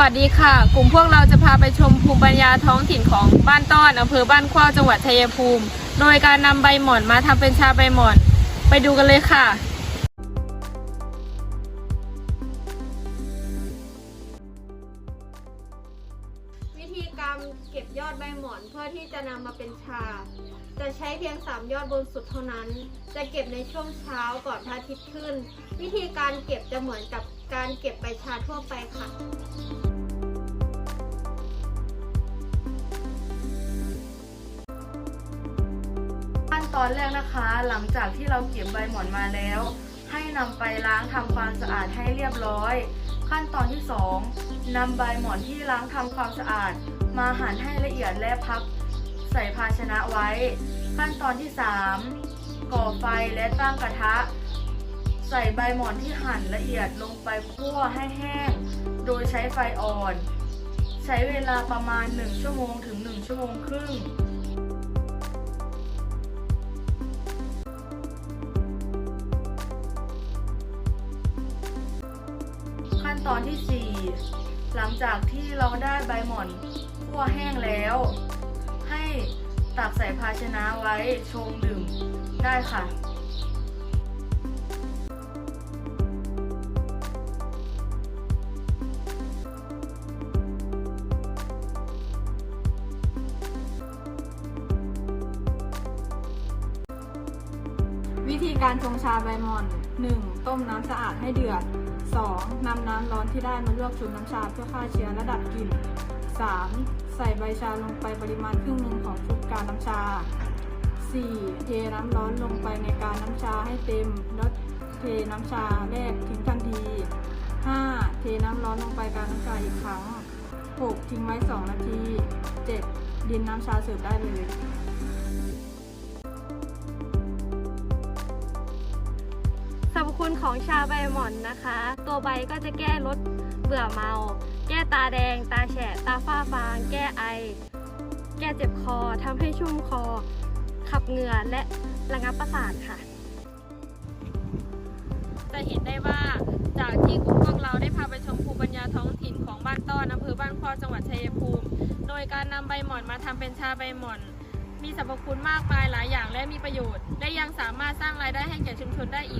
วัสดีค่ะ กลุ่มพวกเราจะพาไปชมภูมิปัญญาท้องถิ่นของบ้านต้อนอำเภอบ้านข้าจังหวัดชัยภูมิ โดยการนำใบหม่อนมาทำเป็นชาใบหม่อน ไปดูกันเลยค่ะวิธีการเก็บยอดใบหมอนเพื่อที่จะนำมาเป็นชา จะใช้เพียง 3 ยอดบนสุดเท่านั้น จะเก็บในช่วงเช้าก่อนพระอาทิตย์ขึ้น วิธีการเก็บจะเหมือนกับการเก็บใบชาทั่วไปค่ะ ตอนแรกนะคะ หลังจากที่เราเก็บใบหมอนมาแล้ว ให้นำไปล้างทำความสะอาดให้เรียบร้อย ขั้นตอนที่2นำใบหมอนที่ล้างทำความสะอาด มาหั่นให้ละเอียดและพับ ใส่ภาชนะไว้ ขั้นตอนที่ 3 ก่อไฟและตั้งกระทะ ใส่ใบหมอนที่หั่นละเอียดลงไปคั่วให้แห้ง โดยใช้ไฟอ่อน ใช้เวลาประมาณ 1 ชั่วโมงถึง 1 ชั่วโมงครึ่ง ขั้นตอนที่ 4 หลังจากที่เราได้ใบหม่อนคั่วแห้งแล้ว ให้ตักใส่ภาชนะไว้ชงดื่มได้ค่ะวิธีการชงชาใบหม่อน 1. ต้มน้ำสะอาดให้เดือด 2. นำน้ำร้อนที่ได้มาลวกชุบน้ำชาเพื่อฆ่าเชื้อและดับกลิ่น 3. ใส่ใบชาลงไปปริมาณครึ่งหนึ่งของชุบกาน้ำชา 4. เทน้ำร้อนลงไปในกาน้ำชาให้เต็ม แล้วเทน้ำชาแรกทิ้งทันที 5. เทน้ำร้อนลงไปกาน้ำชาอีกครั้ง 6. ทิ้งไว้ 2 นาที 7. ดินน้ำชาเสิร์ฟได้เลย คุณของชาใบหม่อนนะคะ ตัวใบก็จะแก้ลดเบื่อเมา แก้ตาแดง ตาแฉะ ตาฝ้าฟาง แก้ไอ แก้เจ็บคอทำให้ชุ่มคอ ขับเหงื่อและระงับประสาทค่ะ จะเห็นได้ว่าจากที่กลุ่มพวกเราได้พาไปชมภูมิปัญญาท้องถิ่นของบ้านต้อนอำเภอบ้านเข้าจังหวัดชัยภูมิ โดยการนำใบหม่อนมาทำเป็นชาใบหม่อนมีสรรพคุณมากมายหลายอย่างและมีประโยชน์ และยังสามารถสร้างรายได้ให้แก่ชุมชนได้อีก